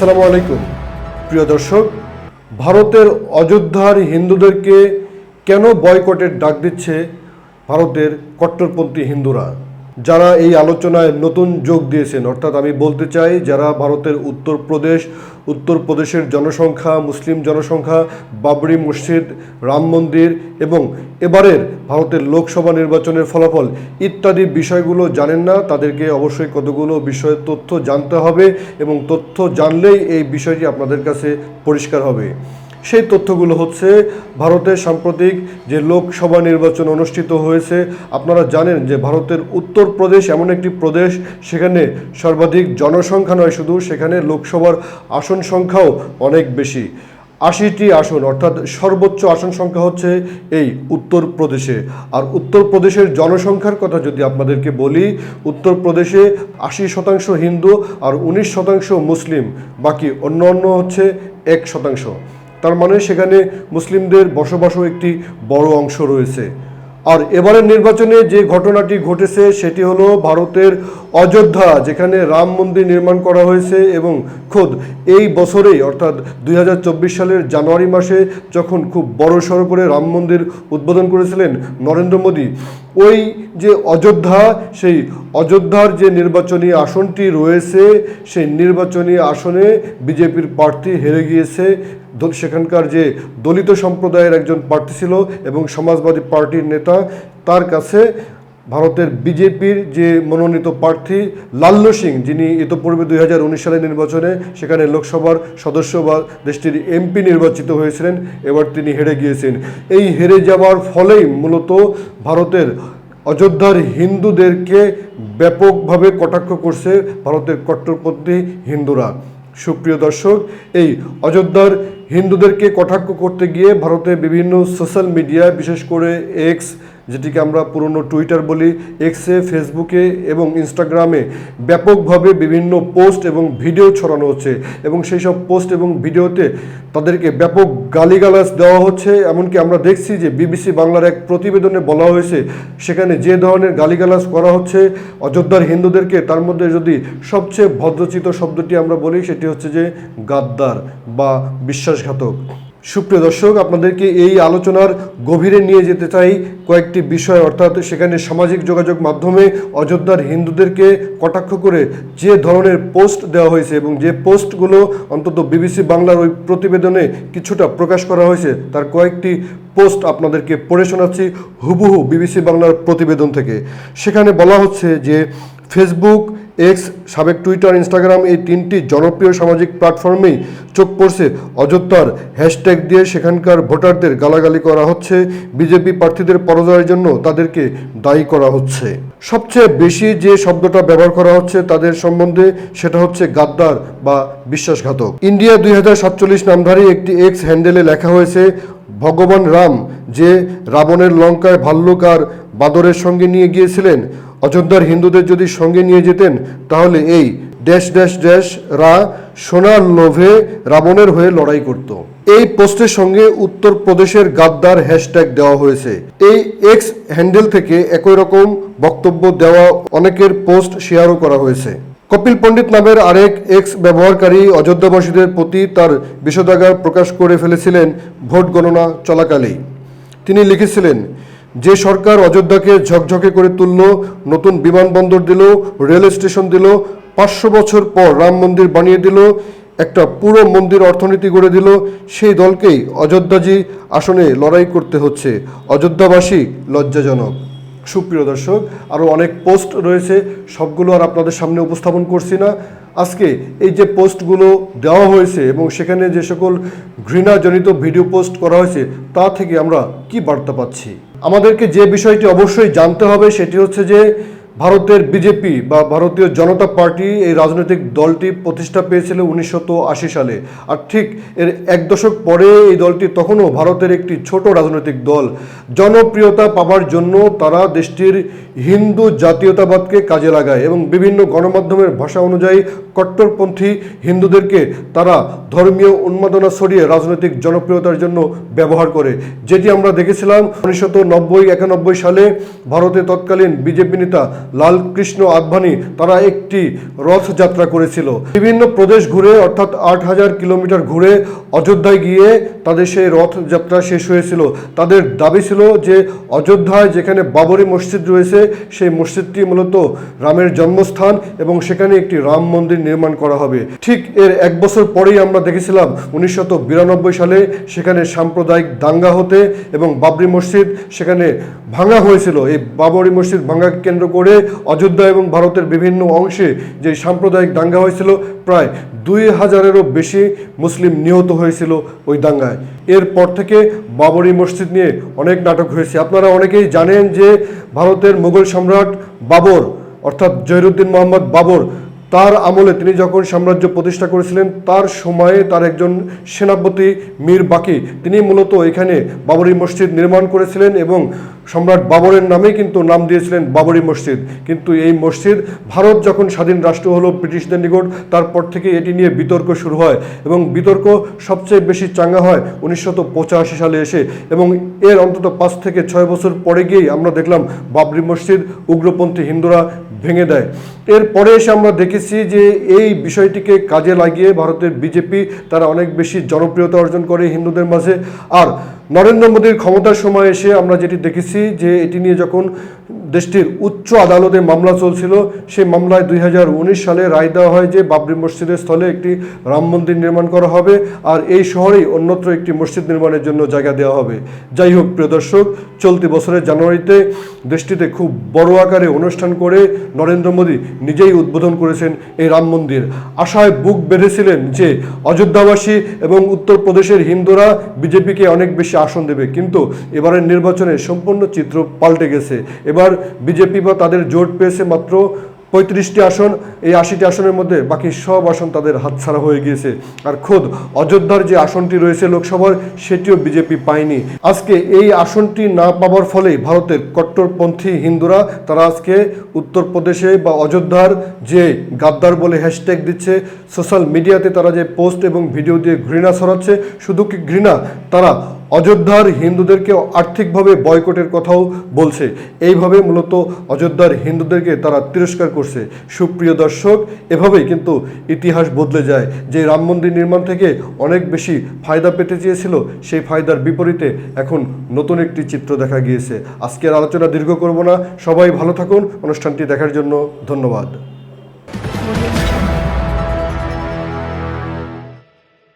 আসসালামু আলাইকুম। প্রিয় দর্শক, ভারতের অযোধ্যার হিন্দুদেরকে কেন বয়কটের ডাক দিচ্ছে ভারতের কট্টরপন্থী হিন্দুরা? যারা এই আলোচনায় নতুন যোগ দিয়েছেন, অর্থাৎ আমি বলতে চাই, যারা ভারতের উত্তরপ্রদেশ উত্তরপ্রদেশের জনসংখ্যা, মুসলিম জনসংখ্যা, বাবরি মসজিদ, রাম মন্দির এবং এবারের ভারতের লোকসভা নির্বাচনের ফলাফল ইত্যাদি বিষয়গুলো জানেন না। তাদেরকে অবশ্যই কতগুলো বিষয়ে তথ্য জানতে হবে এবং তথ্য জানলেই এই বিষয়টি আপনাদের কাছে পরিষ্কার হবে। সেই তথ্যগুলো হচ্ছে, ভারতের সাম্প্রতিক যে লোকসভা নির্বাচন অনুষ্ঠিত হয়েছে, আপনারা জানেন যে ভারতের উত্তরপ্রদেশ এমন একটি প্রদেশ, সেখানে সর্বাধিক জনসংখ্যা নয় শুধু, সেখানে লোকসভার আসন সংখ্যাও অনেক বেশি। আশিটি আসন, অর্থাৎ সর্বোচ্চ আসন সংখ্যা হচ্ছে এই উত্তরপ্রদেশে আর উত্তরপ্রদেশের জনসংখ্যার কথা যদি আপনাদেরকে বলি উত্তরপ্রদেশে আশি শতাংশ হিন্দু আর উনিশ শতাংশ মুসলিম, বাকি অন্য অন্য হচ্ছে এক শতাংশ। তার মানে সেখানে মুসলিমদের বসবাসও একটি বড় অংশ রয়েছে। আর এবারের নির্বাচনে যে ঘটনাটি ঘটেছে, সেটি হলো ভারতের অযোধ্যা, যেখানে রাম মন্দির নির্মাণ করা হয়েছে এবং খোদ এই বছরেই, অর্থাৎ দুই হাজার চব্বিশ সালের জানুয়ারি মাসে যখন খুব বড় সড়ো করে রাম মন্দির উদ্বোধন করেছিলেন নরেন্দ্র মোদী, ওই যে অযোধ্যা, সেই অযোধ্যার যে নির্বাচনী আসনটি রয়েছে, সেই নির্বাচনী আসনে বিজেপির প্রার্থী হেরে গিয়েছে সেখানকার যে দলিত সম্প্রদায়ের একজন প্রার্থী ছিল এবং সমাজবাদী পার্টির নেতা, তার কাছে ভারতের বিজেপির যে মনোনীত প্রার্থী লাল্লু সিং, যিনি ইতোপূর্বে দুই হাজার উনিশ সালের নির্বাচনে সেখানে লোকসভার সদস্য বা দেশটির এমপি নির্বাচিত হয়েছিলেন, এবার তিনি হেরে গিয়েছেন। এই হেরে যাওয়ার ফলেই মূলত ভারতের অযোধ্যার হিন্দুদেরকে ব্যাপকভাবে কটাক্ষ করছে ভারতের কট্টরপন্থী হিন্দুরা। সুপ্রিয় দর্শক, এই অযোধ্যার হিন্দুদেরকে কটাক্ষ করতে গিয়ে ভারতে বিভিন্ন সোশ্যাল মিডিয়ায় বিশেষ করে এক্স যেটিকে আমরা পুরনো টুইটার বলি এক্সে ফেসবুকে এবং ইনস্টাগ্রামে ব্যাপকভাবে বিভিন্ন পোস্ট এবং ভিডিও ছড়ানো হচ্ছে এবং সেই সব পোস্ট এবং ভিডিওতে তাদেরকে ব্যাপক গালিগালাজ দেওয়া হচ্ছে। এমনকি আমরা দেখছি যে বিবিসি বাংলার এক প্রতিবেদনে বলা হয়েছে, সেখানে যে ধরনের গালিগালাজ করা হচ্ছে, অযোধ্যার হিন্দুদেরকে, তার মধ্যে যদি সবচেয়ে ভদ্রচিত শব্দটি আমরা বলি, সেটি হচ্ছে যে গাদ্দার বা বিশ্বাসঘাতক। সুপ্রিয় দর্শক, আপনাদেরকে এই আলোচনার গভীরে নিয়ে যেতে চাই কয়েকটি বিষয়। অর্থাৎ সেখানে সামাজিক যোগাযোগ মাধ্যমে অযোধ্যার হিন্দুদেরকে কটাক্ষ করে যে ধরনের পোস্ট দেওয়া হয়েছে এবং যে পোস্টগুলো অন্তত বিবিসি বাংলার ওই প্রতিবেদনে কিছুটা প্রকাশ করা হয়েছে, তার কয়েকটি পোস্ট আপনাদেরকে পড়ে শোনাচ্ছি হুবহু বিবিসি বাংলার প্রতিবেদন থেকে। সেখানে বলা হচ্ছে যে, ফেসবুক এক্স সাবেক টুইটার ইনস্টাগ্রাম এই তিনটি জনপ্রিয় সামাজিক প্ল্যাটফর্মেই চোখ পড়ছে অযোধ্যার হ্যাশট্যাগ দিয়ে সেখানকার ভোটারদের গালাগালি করা হচ্ছে, বিজেপি প্রার্থীদের পরাজয়ের জন্য তাদেরকে দায়ী করা হচ্ছে। সবচেয়ে বেশি যে শব্দটা ব্যবহার করা হচ্ছে তাদের সম্বন্ধে সেটা হচ্ছে গাদ্দার বা বিশ্বাসঘাতক। ইন্ডিয়া দুই হাজার সাতচল্লিশ নামধারী একটি এক্স হ্যান্ডেলে লেখা হয়েছে, ভগবান রাম, যে রাবণের লঙ্কায় ভাল্লুক আর বাদরের সঙ্গে নিয়ে গিয়েছিলেন অযোধ্যার হিন্দুদের যদি সঙ্গে নিয়ে যেতেন, তাহলে এই ড্যাশ ড্যাশ ড্যাশ রা, সোনার লোভে রাবণের হয়ে লড়াই করত। এই পোস্টের সঙ্গে উত্তরপ্রদেশের গাদ্দার হ্যাশট্যাগ দেওয়া হয়েছে। এই এক্স হ্যান্ডেল থেকে একই রকম বক্তব্য দেওয়া অনেকের পোস্ট শেয়ারও করা হয়েছে। কপিল পণ্ডিত নামের আরেক এক্স ব্যবহারকারী অযোধ্যাবাসীদের প্রতি তার বিষোদাগার প্রকাশ করে ফেলেছিলেন ভোট গণনা চলাকালেই। তিনি লিখেছিলেন যে সরকার অযোধ্যাকে ঝকঝকে করে তুলল, নতুন বিমানবন্দর দিল, রেল স্টেশন দিল, পাঁচশো বছর পর রাম মন্দির বানিয়ে দিল, একটা পুরো মন্দির অর্থনীতি গড়ে দিল, সেই দলকেই অযোধ্যাজি আসনে লড়াই করতে হচ্ছে। অযোধ্যাবাসী লজ্জাজনক। সুপ্রিয় দর্শক আরও অনেক পোস্ট রয়েছে, সবগুলো আর আপনাদের সামনে উপস্থাপন করছি না। আজকে এই যে পোস্টগুলো দেওয়া হয়েছে এবং সেখানে যে সকল ঘৃণাজনিত ভিডিও পোস্ট করা হয়েছে, তা থেকে আমরা কি বার্তা পাচ্ছি? আমাদেরকে যে বিষয়টি অবশ্যই জানতে হবে সেটি হচ্ছে যে ভারতের বিজেপি বা ভারতীয় জনতা পার্টি এই রাজনৈতিক দলটি প্রতিষ্ঠা পেয়েছিল উনিশশো আশি সালে। আর ঠিক এর এক দশক পরে এই দলটি তখনও ভারতের একটি ছোট রাজনৈতিক দল। জনপ্রিয়তা পাবার জন্য তারা দেশটির হিন্দু জাতীয়তাবাদকে কাজে লাগায় এবং বিভিন্ন গণমাধ্যমের ভাষা অনুযায়ী কট্টরপন্থী হিন্দুদেরকে তারা ধর্মীয় উন্মাদনা ছড়িয়ে রাজনৈতিক জনপ্রিয়তার জন্য ব্যবহার করে। যেটি আমরা দেখেছিলাম উনিশশো নব্বই একানব্বই সালে ভারতে তৎকালীন বিজেপি নেতা লালকৃষ্ণ আদভানি তারা একটি রথযাত্রা করেছিল। বিভিন্ন প্রদেশ ঘুরে, অর্থাৎ আট হাজার কিলোমিটার ঘুরে অযোধ্যায় গিয়ে তাদের সেই রথযাত্রা শেষ হয়েছিল। তাদের দাবি ছিল যে অযোধ্যায় যেখানে বাবরি মসজিদ রয়েছে, সেই মসজিদটি মূলত রামের জন্মস্থান এবং সেখানে একটি রাম মন্দির নির্মাণ করা হবে। ঠিক এর এক বছর পরেই আমরা দেখেছিলাম বিরানব্বই সালে সেখানে সাম্প্রদায়িক দাঙ্গা হতে এবং বাবরি মসজিদ সেখানে ভাঙা হয়েছিল। এই বাবরি মসজিদ ভাঙাকে কেন্দ্র করে অযোধ্যা এবং ভারতের বিভিন্ন অংশে যে সাম্প্রদায়িক দাঙ্গা হয়েছিল, প্রায় দুই হাজারেরও বেশি মুসলিম নিহত হয়েছিল ওই দাঙ্গায়। এরপর থেকে বাবরি মসজিদ নিয়ে অনেক নাটক হয়েছে। আপনারা অনেকেই জানেন যে ভারতের মুঘল সম্রাট বাবর, অর্থাৎ জহিরুদ্দিন মোহাম্মদ বাবর তার আমলে তিনি যখন সাম্রাজ্য প্রতিষ্ঠা করেছিলেন, তার সময়ে তার একজন সেনাপতি মীর বাকি, তিনি মূলত এখানে বাবরি মসজিদ নির্মাণ করেছিলেন এবং সম্রাট বাবরের নামেই কিন্তু নাম দিয়েছিলেন বাবরি মসজিদ। কিন্তু এই মসজিদ ভারত যখন স্বাধীন রাষ্ট্র হলো ব্রিটিশদের নিকট, তারপর থেকে এটি নিয়ে বিতর্ক শুরু হয় এবং বিতর্ক সবচেয়ে বেশি চাঙ্গা হয় উনিশশো পঁচাশি সালে এসে এবং এর অন্তত পাঁচ থেকে ছয় বছর পরে গিয়েই আমরা দেখলাম বাবরি মসজিদ উগ্রপন্থী হিন্দুরা ভেঙে দেয়। এরপরে এসে আমরা দেখেছি যে এই বিষয়টিকে কাজে লাগিয়ে ভারতের বিজেপি তারা অনেক বেশি জনপ্রিয়তা অর্জন করে হিন্দুদের মাঝে। আর নরেন্দ্র মোদীর ক্ষমতার সময় এসে আমরা যেটি দেখেছি যে এটি নিয়ে যখন দেশটির উচ্চ আদালতে মামলা চলছিল, সেই মামলায় দুই হাজার উনিশ সালে রায় দেওয়া হয় যে বাবরি মসজিদের স্থলে একটি রাম মন্দির নির্মাণ করা হবে আর এই শহরেই অন্যত্র একটি মসজিদ নির্মাণের জন্য জায়গা দেওয়া হবে। যাই হোক, প্রিয় দর্শক, চলতি বছরের জানুয়ারিতে দেশটিতে খুব বড় আকারে অনুষ্ঠান করে নরেন্দ্র মোদী নিজেই উদ্বোধন করেছেন এই রাম মন্দির। আশায় বুক বেঁধেছিলেন যে অযোধ্যাবাসী এবং উত্তরপ্রদেশের হিন্দুরা বিজেপিকে অনেক বেশি আসন দেবে। কিন্তু এবারের নির্বাচনে সম্পূর্ণ চিত্র পাল্টে গেছে। এবার বিজেপি বা তাদের জোট পেয়েছে মাত্র পঁয়ত্রিশটি আসন। এই আশিটি আসনের মধ্যে বাকি সব আসন তাদের হাতছাড়া হয়ে গিয়েছে। আর খোদ অযোধ্যার যে আসনটি রয়েছে লোকসভার, সেটিও বিজেপি পায়নি। আজকে এই আসনটি না পাওয়ার ফলে ভারতের কট্টরপন্থী হিন্দুরা, তারা আজকে উত্তরপ্রদেশে বা অযোধ্যার যে গাদ্দার বলে হ্যাশট্যাগ দিচ্ছে, সোশ্যাল মিডিয়াতে তারা যে পোস্ট এবং ভিডিও দিয়ে ঘৃণা ছড়াচ্ছে, শুধু কি ঘৃণা? তারা অযোধ্যার হিন্দুদেরকে আর্থিকভাবে বয়কটের কথাও বলছে। এইভাবে মূলত অযোধ্যার হিন্দুদেরকে তারা তিরস্কার করছে। সুপ্রিয় দর্শক, এভাবেই কিন্তু ইতিহাস বদলে যায়। যে রাম মন্দির নির্মাণ থেকে অনেক বেশি ফায়দা পেতে চেয়েছিল, সেই ফায়দার বিপরীতে এখন নতুন একটি চিত্র দেখা গিয়েছে। আজকের আলোচনা দীর্ঘ করব না। সবাই ভালো থাকুন। অনুষ্ঠানটি দেখার জন্য ধন্যবাদ।